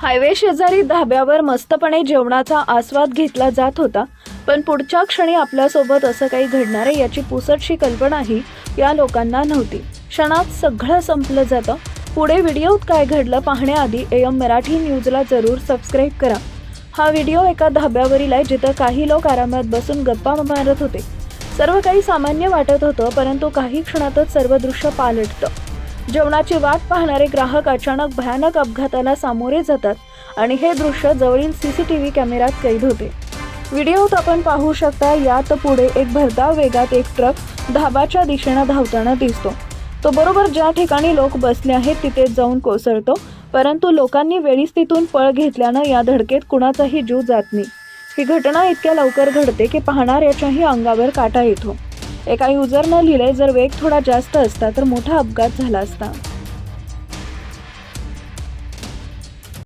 Highway शेजारी धाब्यावर मस्तपणे जेवणाचा आस्वाद घेतला जात होता पण पुढच्या क्षणी आपल्यासोबत असं काही घडणार आहे याची पुसटशी कल्पनाही या लोकांना नव्हती. क्षणात सगळं संपलं जातं. पुढे व्हिडिओत काय घडलं पाहण्याआधी एम मराठी न्यूजला जरूर सबस्क्राईब करा. हा व्हिडिओ एका धाब्यावरील आहे जिथं काही लोक आरामात बसून गप्पा मारत होते. सर्व काही सामान्य वाटत होतं परंतु काही क्षणातच सर्व दृश्य पालटतं. जेवणाची वाट पाहणारे ग्राहक अचानक भयानक अपघाताला सामोरे जातात आणि हे दृश्य जवळील सी सी टी व्ही कॅमेऱ्यात कैद होते. व्हिडिओत आपण पाहू शकता यात पुढे एक भरधाव वेगात एक ट्रक धाबाच्या दिशेनं धावताना दिसतो. तो बरोबर ज्या ठिकाणी लोक बसले आहेत तिथे जाऊन कोसळतो परंतु लोकांनी वेळीच तिथून पळ घेतल्यानं या धडकेत कुणाचाही जीव जात नाही. ही घटना इतक्या लवकर घडते की पाहणाऱ्याच्याही अंगावर काटा येतो. एका युजरनं लिहिलंय जर वेग थोडा जास्त असता तर मोठा अपघात झाला असता.